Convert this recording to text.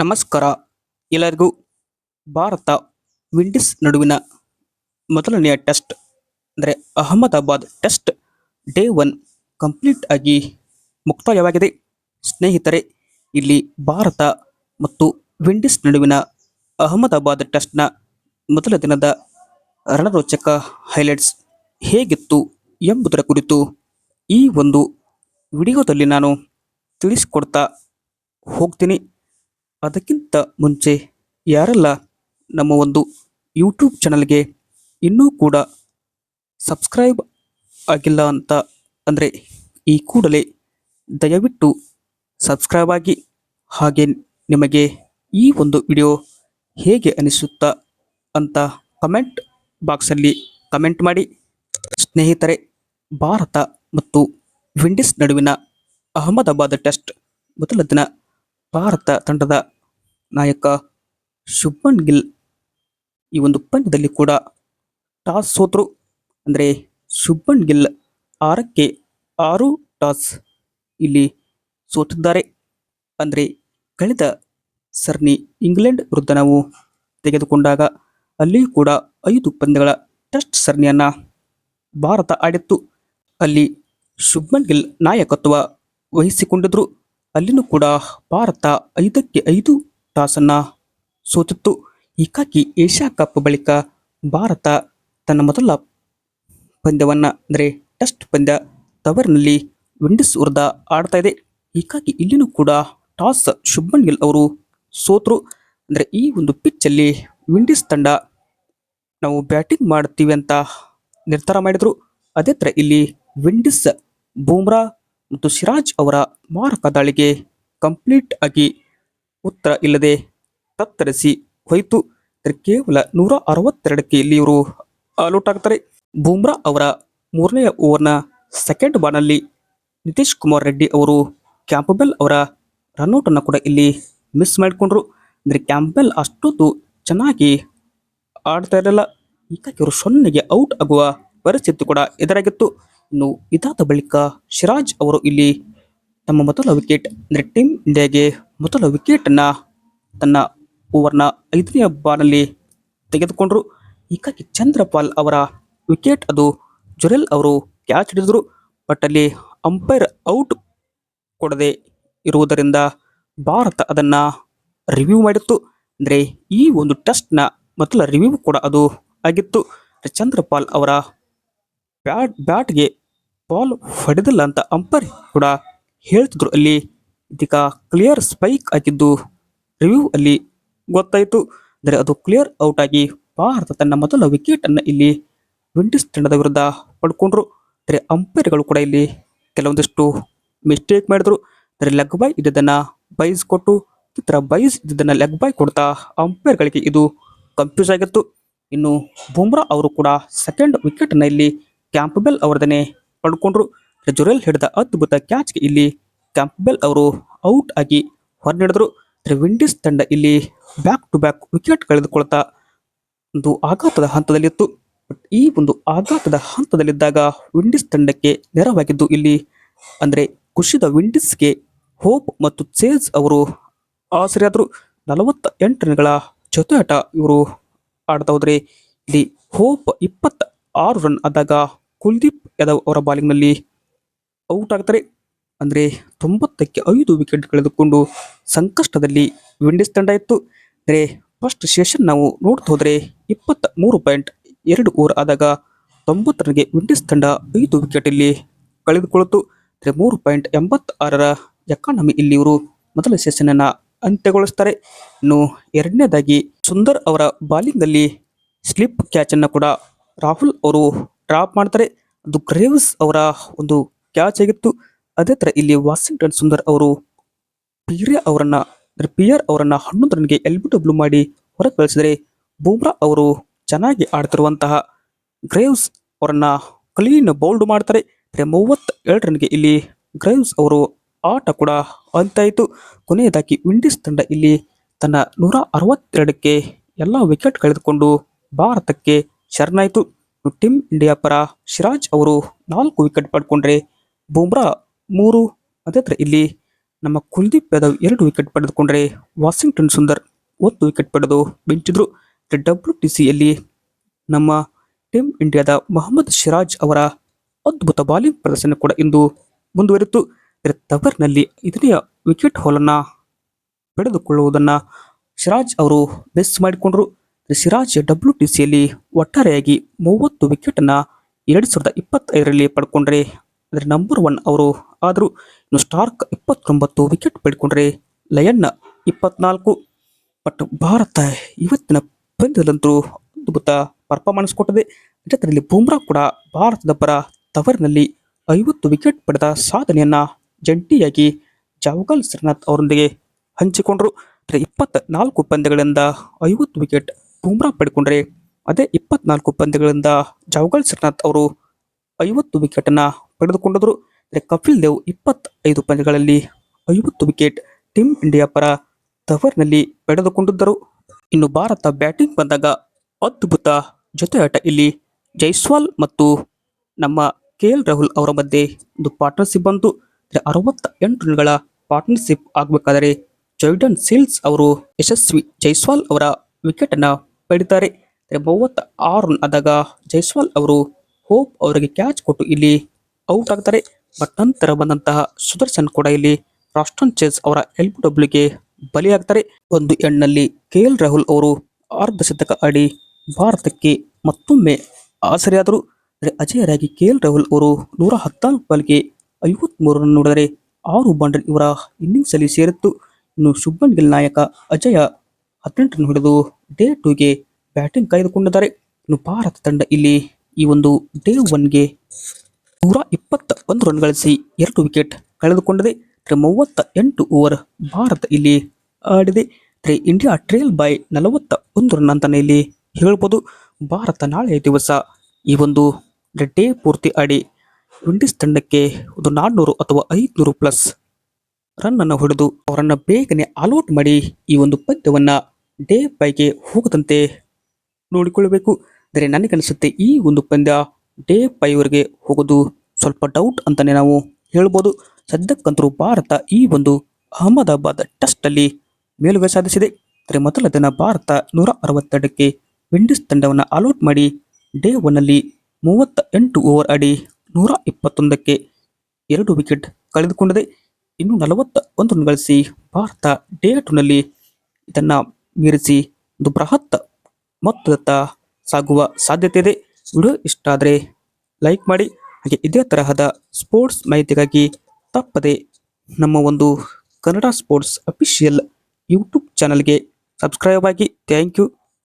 ನಮಸ್ಕಾರ. ಎಲ್ಲರಿಗೂ ಭಾರತ ವಿಂಡೀಸ್ ನಡುವಿನ ಮೊದಲನೆಯ ಟೆಸ್ಟ್, ಅಂದರೆ Ahmedabad test day one complete ಆಗಿ ಮುಕ್ತಾಯವಾಗಿದೆ. ಸ್ನೇಹಿತರೆ, ಇಲ್ಲಿ ಭಾರತ ಮತ್ತು ವಿಂಡೀಸ್ ನಡುವಿನ ಅಹಮದಾಬಾದ್ ಟೆಸ್ಟ್ನ ಮೊದಲ ದಿನದ ರಣರೋಚಕ ಹೈಲೈಟ್ಸ್ ಹೇಗಿತ್ತು ಎಂಬುದರ ಕುರಿತು ಈ ಒಂದು ವಿಡಿಯೋದಲ್ಲಿ ನಾನು ತಿಳಿಸಿಕೊಡ್ತಾ ಹೋಗ್ತೀನಿ. ಅದಕ್ಕಿಂತ ಮುಂಚೆ ಯಾರೆಲ್ಲ ನಮ್ಮ ಒಂದು ಯೂಟ್ಯೂಬ್ ಚಾನಲ್ಗೆ ಇನ್ನೂ ಕೂಡ ಸಬ್ಸ್ಕ್ರೈಬ್ ಆಗಿಲ್ಲ ಅಂತ ಅಂದರೆ ಈ ಕೂಡಲೇ ದಯವಿಟ್ಟು ಸಬ್ಸ್ಕ್ರೈಬ್ ಆಗಿ. ಹಾಗೆ ನಿಮಗೆ ಈ ಒಂದು ವಿಡಿಯೋ ಹೇಗೆ ಅನಿಸುತ್ತಾ ಅಂತ ಕಮೆಂಟ್ ಬಾಕ್ಸಲ್ಲಿ ಕಮೆಂಟ್ ಮಾಡಿ. ಸ್ನೇಹಿತರೆ, ಭಾರತ ಮತ್ತು ವಿಂಡೀಸ್ ನಡುವಿನ ಅಹಮದಾಬಾದ್ ಟೆಸ್ಟ್ ಮೊದಲ ದಿನ ಭಾರತ ತಂಡದ ನಾಯಕ ಶುಭ್ಮನ್ ಗಿಲ್ ಈ ಒಂದು ಪಂದ್ಯದಲ್ಲಿ ಕೂಡ ಟಾಸ್ ಸೋತರು. ಅಂದರೆ ಶುಭ್ಮನ್ ಗಿಲ್ ಆರಕ್ಕೆ ಆರು ಟಾಸ್ ಇಲ್ಲಿ ಸೋತಿದ್ದಾರೆ. ಅಂದರೆ ಕಳೆದ ಸರಣಿ ಇಂಗ್ಲೆಂಡ್ ವಿರುದ್ಧ ನಾವು ತೆಗೆದುಕೊಂಡಾಗ ಅಲ್ಲಿ ಕೂಡ ಐದು ಪಂದ್ಯಗಳ ಟೆಸ್ಟ್ ಸರಣಿಯನ್ನು ಭಾರತ ಆಡಿತ್ತು. ಅಲ್ಲಿ ಶುಭ್ಮನ್ ಗಿಲ್ ನಾಯಕತ್ವ ವಹಿಸಿಕೊಂಡಿದ್ರು. ಅಲ್ಲಿನೂ ಕೂಡ ಭಾರತ ಐದಕ್ಕೆ ಐದು ಟಾಸನ್ನು ಸೋತಿತ್ತು. ಹೀಗಾಗಿ ಏಷ್ಯಾ ಕಪ್ ಬಳಿಕ ಭಾರತ ತನ್ನ ಮೊದಲ ಪಂದ್ಯವನ್ನು, ಅಂದರೆ ಟೆಸ್ಟ್ ಪಂದ್ಯ ತವರ್ನಲ್ಲಿ ವಿಂಡೀಸ್ ವಿರುದ್ಧ ಆಡ್ತಾ ಇದೆ. ಹೀಗಾಗಿ ಇಲ್ಲಿನೂ ಕೂಡ ಟಾಸ್ ಶುಭನ್ ಗಿಲ್ ಅವರು ಸೋತರು. ಅಂದರೆ ಈ ಒಂದು ಪಿಚ್ಚಲ್ಲಿ ವಿಂಡೀಸ್ ತಂಡ ನಾವು ಬ್ಯಾಟಿಂಗ್ ಮಾಡ್ತೀವಿ ಅಂತ ನಿರ್ಧಾರ ಮಾಡಿದರು. ಅದೇ ಥರ ಇಲ್ಲಿ ವಿಂಡೀಸ್ ಬೂಮ್ರಾ ಮತ್ತು ಸಿರಾಜ್ ಅವರ ಮಾರಕ ದಾಳಿಗೆ ಕಂಪ್ಲೀಟ್ ಆಗಿ ಉತ್ತರ ಇಲ್ಲದೆ ತತ್ತರಿಸಿ ಹೋಯಿತು. ಕೇವಲ ನೂರ ಅರವತ್ತೆರಡಕ್ಕೆ ಇಲ್ಲಿ ಇವರು ಆಲ್ಔಟ್ ಆಗ್ತಾರೆ ಬೂಮ್ರಾ ಅವರ ಮೂರನೆಯ ಓವರ್ನ ಸೆಕೆಂಡ್ ಬಾಲ್ನಲ್ಲಿ ನಿತೀಶ್ ಕುಮಾರ್ ರೆಡ್ಡಿ ಅವರು ಕ್ಯಾಂಪಬೆಲ್ ಅವರ ರನ್ಔಟನ್ನು ಕೂಡ ಇಲ್ಲಿ ಮಿಸ್ ಮಾಡಿಕೊಂಡ್ರು. ಅಂದರೆ ಕ್ಯಾಂಪಬೆಲ್ ಅಷ್ಟೊಂದು ಚೆನ್ನಾಗಿ ಆಡ್ತಾ ಇರಲಿಲ್ಲ. ಹೀಗಾಗಿ ಇವರು ಸೊನ್ನೆಗೆ ಔಟ್ ಆಗುವ ಪರಿಸ್ಥಿತಿ ಕೂಡ ಎದುರಾಗಿತ್ತು. ಇನ್ನು ಇದಾದ ಬಳಿಕ ಸಿರಾಜ್ ಅವರು ಇಲ್ಲಿ ತಮ್ಮ ಮೊದಲ ವಿಕೆಟ್ ಅಂದರೆ ಟೀಮ್ ಇಂಡಿಯಾಗೆ ಮೊದಲ ವಿಕೆಟನ್ನು ತನ್ನ ಓವರ್ನ ಐದನೇ ಬಾಲ್ನಲ್ಲಿ ತೆಗೆದುಕೊಂಡರು. ಹೀಗಾಗಿ ಚಂದ್ರಪಾಲ್ ಅವರ ವಿಕೆಟ್ ಅದು ಜುರೆಲ್ ಅವರು ಕ್ಯಾಚ್ ಹಿಡಿದರು. ಬಟ್ ಅಲ್ಲಿ ಅಂಪೈರ್ ಔಟ್ ಕೊಡದೆ ಇರುವುದರಿಂದ ಭಾರತ ಅದನ್ನು ರಿವ್ಯೂ ಮಾಡಿತ್ತು. ಅಂದರೆ ಈ ಒಂದು ಟೆಸ್ಟ್ನ ಮೊದಲ ರಿವ್ಯೂ ಕೂಡ ಅದು ಆಗಿತ್ತು. ಚಂದ್ರಪಾಲ್ ಅವರ ಬ್ಯಾಟ್, ಬ್ಯಾಟ್ಗೆ ಬಾಲ್ ಹೊಡೆದಿಲ್ಲ ಅಂತ ಅಂಪೈರ್ ಕೂಡ ಹೇಳ್ತಿದ್ರು. ಅಲ್ಲಿ ಇದೀಗ ಕ್ಲಿಯರ್ ಸ್ಪೈಕ್ ಆಗಿದ್ದು ರಿವ್ಯೂ ಅಲ್ಲಿ ಗೊತ್ತಾಯಿತು. ಅಂದರೆ ಅದು ಕ್ಲಿಯರ್ ಔಟ್ ಆಗಿ ಭಾರತ ತನ್ನ ಮೊದಲ ವಿಕೆಟ್ ಅನ್ನು ಇಲ್ಲಿ ವಿಂಡೀಸ್ ತಂಡದ ವಿರುದ್ಧ ಪಡ್ಕೊಂಡ್ರು. ಅಂದರೆ ಅಂಪೈರ್ಗಳು ಕೂಡ ಇಲ್ಲಿ ಕೆಲವೊಂದಿಷ್ಟು ಮಿಸ್ಟೇಕ್ ಮಾಡಿದ್ರು. ಅಂದರೆ ಲೆಗ್ ಬಾಯ್ ಇದ್ದದನ್ನು ಬೈಸ್ ಕೊಟ್ಟು ಈ ಬೈಸ್ ಇದ್ದದನ್ನು ಲೆಗ್ ಬಾಯ್ ಕೊಡ್ತಾ ಅಂಪೈರ್ಗಳಿಗೆ ಇದು ಕನ್ಫ್ಯೂಸ್ ಆಗಿತ್ತು. ಇನ್ನು ಬುಮ್ರಾ ಅವರು ಕೂಡ ಸೆಕೆಂಡ್ ವಿಕೆಟ್ನ ಇಲ್ಲಿ ಕ್ಯಾಂಪ್ಬೆಲ್ ಅವರದನ್ನೇ ಪಡ್ಕೊಂಡ್ರು. ಜುರೆಲ್ ಹಿಡಿದ ಅದ್ಭುತ ಕ್ಯಾಚ್ಗೆ ಇಲ್ಲಿ ಕ್ಯಾಂಪ್ಬೆಲ್ ಅವರು ಔಟ್ ಆಗಿ ಹೊರನಡೆದ್ರು. ವಿಂಡೀಸ್ ತಂಡ ಇಲ್ಲಿ ಬ್ಯಾಕ್ ಟು ಬ್ಯಾಕ್ ವಿಕೆಟ್ ಕಳೆದುಕೊಳ್ತಾ ಒಂದು ಆಘಾತದ ಹಂತದಲ್ಲಿತ್ತು. ಈ ಒಂದು ಆಘಾತದ ಹಂತದಲ್ಲಿದ್ದಾಗ ವಿಂಡೀಸ್ ತಂಡಕ್ಕೆ ನೆರವಾಗಿದ್ದು ಇಲ್ಲಿ ಅಂದರೆ ಖುಷಿದ ವಿಂಡೀಸ್ಗೆ ಹೋಪ್ ಮತ್ತು ಚೇಜ್ ಅವರು ಆಸರೆಯಾದರು. ನಲವತ್ತ ಎಂಟು ರನ್ಗಳ ಜೊತೆಯಾಟ ಇವರು ಆಡ್ತಾ ಹೋದರೆ ಇಲ್ಲಿ ಹೋಪ್ ಇಪ್ಪತ್ತ ಆರು ರನ್ ಆದಾಗ ಕುಲ್ದೀಪ್ ಯಾದವ್ ಅವರ ಬಾಲಿಂಗ್ನಲ್ಲಿ ಔಟ್ ಆಗ್ತಾರೆ. ಅಂದರೆ ತೊಂಬತ್ತಕ್ಕೆ ಐದು ವಿಕೆಟ್ ಕಳೆದುಕೊಂಡು ಸಂಕಷ್ಟದಲ್ಲಿ ವಿಂಡೀಸ್ ತಂಡ ಇತ್ತು. ಅಂದರೆ ಫಸ್ಟ್ ಸೆಷನ್ ನಾವು ನೋಡ್ತಾ ಹೋದರೆ ಇಪ್ಪತ್ತ ಮೂರು ಪಾಯಿಂಟ್ ಎರಡು ಓವರ್ ಆದಾಗ ತೊಂಬತ್ತು ರನ್ಗೆ ವಿಂಡೀಸ್ ತಂಡ ಐದು ವಿಕೆಟಲ್ಲಿ ಕಳೆದುಕೊಳ್ಳುತ್ತು ಅಂದರೆ ಮೂರು ಪಾಯಿಂಟ್ ಎಂಬತ್ತಾರರ ಎಕಾನಮಿ ಇಲ್ಲಿ ಇವರು ಮೊದಲ ಸೆಷನನ್ನು ಅಂತ್ಯಗೊಳಿಸ್ತಾರೆ. ಇನ್ನು ಎರಡನೇದಾಗಿ ಸುಂದರ್ ಅವರ ಬಾಲಿಂಗಲ್ಲಿ ಸ್ಲಿಪ್ ಕ್ಯಾಚನ್ನು ಕೂಡ ರಾಹುಲ್ ಅವರು ಡ್ರಾಪ್ ಮಾಡ್ತಾರೆ. ಅದು ಗ್ರೇವ್ಸ್ ಅವರ ಒಂದು ಕ್ಯಾಚ್ ಆಗಿತ್ತು. ಅದೇ ಥರ ಇಲ್ಲಿ ವಾಷಿಂಗ್ಟನ್ ಸುಂದರ್ ಅವರು ಪಿಯರ್ ಅವರನ್ನ, ಅಂದರೆ ಪಿಯರ್ ಅವರನ್ನ ಹನ್ನೊಂದು ರನ್ಗೆ ಎಲ್ ಬಿ ಡಬ್ಲ್ಯೂ ಮಾಡಿ ಹೊರಗೆ ಕಳಿಸಿದರೆ ಬೂಮ್ರಾ ಅವರು ಚೆನ್ನಾಗಿ ಆಡ್ತಿರುವಂತಹ ಗ್ರೇವ್ಸ್ ಅವರನ್ನ ಕ್ಲೀನ್ ಬೌಲ್ಡ್ ಮಾಡ್ತಾರೆ. ಅಂದರೆ ಎರಡು ರನ್ಗೆ ಇಲ್ಲಿ ಗ್ರೇವ್ಸ್ ಅವರು ಆಟ ಕೂಡ ಅಂತಾಯಿತು ಕೊನೆಯದಾಗಿ ವಿಂಡೀಸ್ ತಂಡ ಇಲ್ಲಿ ತನ್ನ ನೂರ ಅರವತ್ತೆರಡಕ್ಕೆ ಎಲ್ಲ ವಿಕೆಟ್ ಕಳೆದುಕೊಂಡು ಭಾರತಕ್ಕೆ ಶರಣಾಯಿತು. ಟೀಮ್ ಇಂಡಿಯಾ ಪರ ಸಿರಾಜ್ ಅವರು ನಾಲ್ಕು ವಿಕೆಟ್ ಪಡ್ಕೊಂಡ್ರೆ ಬೂಮ್ರಾ ಮೂರು. ಅದೇ ಇಲ್ಲಿ ನಮ್ಮ ಕುಲ್ದೀಪ್ ಯಾದವ್ ಎರಡು ವಿಕೆಟ್ ಪಡೆದುಕೊಂಡ್ರೆ ವಾಷಿಂಗ್ಟನ್ ಸುಂದರ್ ಒಂದು ವಿಕೆಟ್ ಪಡೆದು ಮಿಂಚಿದ್ರು ಡಬ್ಲ್ಯೂ ಟಿ ಸಿಯಲ್ಲಿ ನಮ್ಮ ಟೀಮ್ ಇಂಡಿಯಾದ ಮೊಹಮ್ಮದ್ ಸಿರಾಜ್ ಅವರ ಅದ್ಭುತ ಬಾಲಿಂಗ್ ಪ್ರದರ್ಶನ ಕೂಡ ಇಂದು ಮುಂದುವರಿತು. ತವರ್ನಲ್ಲಿ ಇದನೆಯ ವಿಕೆಟ್ ಹೋಲನ್ನು ಪಡೆದುಕೊಳ್ಳುವುದನ್ನು ಸಿರಾಜ್ ಅವರು ಮಿಸ್ ಮಾಡಿಕೊಂಡ್ರು. ಸಿರಾಜ್ ಡಬ್ಲ್ಯೂ ಟಿ ಸಿಯಲ್ಲಿ ಒಟ್ಟಾರೆಯಾಗಿ ಮೂವತ್ತು ವಿಕೆಟನ್ನು ಎರಡು ಸಾವಿರದ ಇಪ್ಪತ್ತೈದರಲ್ಲಿ ಪಡ್ಕೊಂಡ್ರೆ ಅಂದರೆ ನಂಬರ್ ಒನ್ ಅವರು. ಆದರೂ ಇನ್ನು ಸ್ಟಾರ್ಕ್ ಇಪ್ಪತ್ತೊಂಬತ್ತು ವಿಕೆಟ್ ಪಡ್ಕೊಂಡ್ರೆ ಲಯನ್ನ ಇಪ್ಪತ್ನಾಲ್ಕು. ಬಟ್ ಭಾರತ ಇವತ್ತಿನ ಪಂದ್ಯದಲ್ಲಂತೂ ಅದ್ಭುತ ಪರ್ಫಾರ್ಮೆನ್ಸ್ ಕೊಟ್ಟಿದೆ. ಜೊತೆಯಲ್ಲಿ ಬೂಮ್ರಾ ಕೂಡ ಭಾರತದ ಪರ ತವರಿನಲ್ಲಿ ಐವತ್ತು ವಿಕೆಟ್ ಪಡೆದ ಸಾಧನೆಯನ್ನು ಜಂಟಿಯಾಗಿ ಜಾವಗಲ್ ಶ್ರೀನಾಥ್ ಅವರೊಂದಿಗೆ ಹಂಚಿಕೊಂಡರು. ಇಪ್ಪತ್ತ ನಾಲ್ಕು ಪಂದ್ಯಗಳಿಂದ ಐವತ್ತು ವಿಕೆಟ್ ಬೂಮ್ರಾ ಪಡ್ಕೊಂಡ್ರೆ ಅದೇ ಇಪ್ಪತ್ನಾಲ್ಕು ಪಂದ್ಯಗಳಿಂದ ಜಾವಗಲ್ ಶ್ರೀನಾಥ್ ಅವರು ಐವತ್ತು ವಿಕೆಟನ್ನು ಪಡೆದುಕೊಂಡಿದ್ರು ಕಪಿಲ್ ದೇವ್ ಇಪ್ಪತ್ತೈದು ಪಂದ್ಯಗಳಲ್ಲಿ ಐವತ್ತು ವಿಕೆಟ್ ಟೀಮ್ ಇಂಡಿಯಾ ಪರ ತವರ್ನಲ್ಲಿ ಪಡೆದುಕೊಂಡಿದ್ದರು. ಇನ್ನು ಭಾರತ ಬ್ಯಾಟಿಂಗ್ ಬಂದಾಗ ಅದ್ಭುತ ಜೊತೆಯಾಟ ಇಲ್ಲಿ ಜೈಸ್ವಾಲ್ ಮತ್ತು ನಮ್ಮ ಕೆ ಎಲ್ ರಾಹುಲ್ ಅವರ ಮಧ್ಯೆ ಒಂದು ಪಾರ್ಟ್ನರ್ಶಿಪ್ ಬಂತು. ಅರವತ್ತ ಎಂಟು ರನ್ಗಳ ಪಾರ್ಟ್ನರ್ಶಿಪ್ ಆಗಬೇಕಾದರೆ ಜೈಡನ್ ಸೇಲ್ಸ್ ಅವರು ಯಶಸ್ವಿ ಜೈಸ್ವಾಲ್ ಅವರ ವಿಕೆಟ್ ಪಡಿತಾರೆ. ಮೂವತ್ತ ಆರು ರನ್ ಆದಾಗ ಜೈಸ್ವಾಲ್ ಅವರು ಹೋಪ್ ಅವರಿಗೆ ಕ್ಯಾಚ್ ಕೊಟ್ಟು ಇಲ್ಲಿ ಔಟ್ ಆಗ್ತಾರೆ. ಬಟ್ ನಂತರ ಬಂದಂತಹ ಸುದರ್ಶನ್ ಕೂಡ ಇಲ್ಲಿ ರಾಸ್ಟನ್ ಚೇಸ್ ಅವರ ಎಲ್ ಡಬ್ಲ್ಯೂಗೆ ಬಲಿಯಾಗ್ತಾರೆ. ಒಂದು ಎಣ್ಣಲ್ಲಿ ಕೆ ಎಲ್ ರಾಹುಲ್ ಅವರು ಅರ್ಧ ಶತಕ ಆಡಿ ಭಾರತಕ್ಕೆ ಮತ್ತೊಮ್ಮೆ ಆಸರೆಯಾದರು. ಅಜಯರಾಗಿ ಕೆ ಎಲ್ ರಾಹುಲ್ ಅವರು ನೂರ ಹದಿನಾಲ್ಕು ಬಾಲ್ಗೆ ಐವತ್ಮೂರು ರನ್ ನೋಡಿದರೆ ಆರು ಬಾಂಡರ್ ಇವರ ಇನ್ನಿಂಗ್ಸ್ ಅಲ್ಲಿ ಸೇರಿತ್ತು. ಇನ್ನು ಶುಭನ್ ಗಿಲ್ ನಾಯಕ ಅಜಯ ಹದಿನೆಂಟು ರನ್ ಹೊಡೆದು ಡೇ ಟೂಗೆ ಬ್ಯಾಟಿಂಗ್ ಕಾಯ್ದುಕೊಂಡಿದ್ದಾರೆ. ಇನ್ನು ಭಾರತ ತಂಡ ಇಲ್ಲಿ ಈ ಒಂದು ಡೇ ಒನ್ಗೆ ನೂರ ಇಪ್ಪತ್ತ ಒಂದು ರನ್ ಗಳಿಸಿ ಎರಡು ವಿಕೆಟ್ ಕಳೆದುಕೊಂಡಿದೆ. ಮೂವತ್ತ ಎಂಟು ಓವರ್ ಭಾರತ ಇಲ್ಲಿ ಆಡಿದೆ. ಅಂದ್ರೆ ಇಂಡಿಯಾ ಟ್ರೇಲ್ ಬೈ ನಲವತ್ತ ಒಂದು ರನ್ ಅಂತಾನೆ ಇಲ್ಲಿ ಹೇಳ್ಬೋದು. ಭಾರತ ನಾಳೆ ದಿವಸ ಈ ಒಂದು ಡೇ ಪೂರ್ತಿ ಆಡಿ ವಿಂಡೀಸ್ ತಂಡಕ್ಕೆ ಒಂದು ನಾನ್ನೂರು ಅಥವಾ ಐದುನೂರು ಪ್ಲಸ್ ರನ್ ಅನ್ನು ಹೊಡೆದು ಅವರನ್ನು ಬೇಗನೆ ಆಲ್ಔಟ್ ಮಾಡಿ ಈ ಒಂದು ಪಂದ್ಯವನ್ನ ಡೇ ಬೈಗೆ ಹೋಗದಂತೆ ನೋಡಿಕೊಳ್ಳಬೇಕು. ಅಂದರೆ ನನಗನ್ನಿಸುತ್ತೆ ಈ ಒಂದು ಪಂದ್ಯ ಡೇ ಬೈವರೆಗೆ ಹೋಗೋದು ಸ್ವಲ್ಪ ಡೌಟ್ ಅಂತಲೇ ನಾವು ಹೇಳ್ಬೋದು. ಸದ್ಯಕ್ಕಂತರೂ ಭಾರತ ಈ ಒಂದು ಅಹಮದಾಬಾದ್ ಟೆಸ್ಟ್ ಅಲ್ಲಿ ಮೇಲುಗೈ ಸಾಧಿಸಿದೆ. ಅಂದರೆ ಮೊದಲ ದಿನ ಭಾರತ ನೂರ ಅರವತ್ತೆರಡಕ್ಕೆ ವಿಂಡೀಸ್ ತಂಡವನ್ನು ಆಲೌಟ್ ಮಾಡಿ ಡೇ ಒನ್ನಲ್ಲಿ ಮೂವತ್ತ ಎಂಟು ಓವರ್ ಆಡಿ ನೂರ ಇಪ್ಪತ್ತೊಂದಕ್ಕೆ ಎರಡು ವಿಕೆಟ್ ಕಳೆದುಕೊಂಡಿದೆ. ಇನ್ನು ನಲವತ್ತ ಒಂದು ರನ್ ಗಳಿಸಿ ಭಾರತ ಡೇ ಟೂನಲ್ಲಿ ಇದನ್ನು ಮೀರಿಸಿ ಒಂದು ಬೃಹತ್ ಮೊತ್ತದತ್ತ ಸಾಗುವ ಸಾಧ್ಯತೆ ಇದೆ ವಿಡಿಯೋ ಇಷ್ಟ ಆದರೆ ಲೈಕ್ ಮಾಡಿ, ಹಾಗೆ ಇದೇ ತರಹದ ಸ್ಪೋರ್ಟ್ಸ್ ಮಾಹಿತಿಗಾಗಿ ತಪ್ಪದೆ ನಮ್ಮ ಒಂದು ಕನ್ನಡ ಸ್ಪೋರ್ಟ್ಸ್ ಅಫಿಷಿಯಲ್ ಯೂಟ್ಯೂಬ್ ಚಾನಲ್ಗೆ ಸಬ್ಸ್ಕ್ರೈಬ್ ಆಗಿ. Thank you.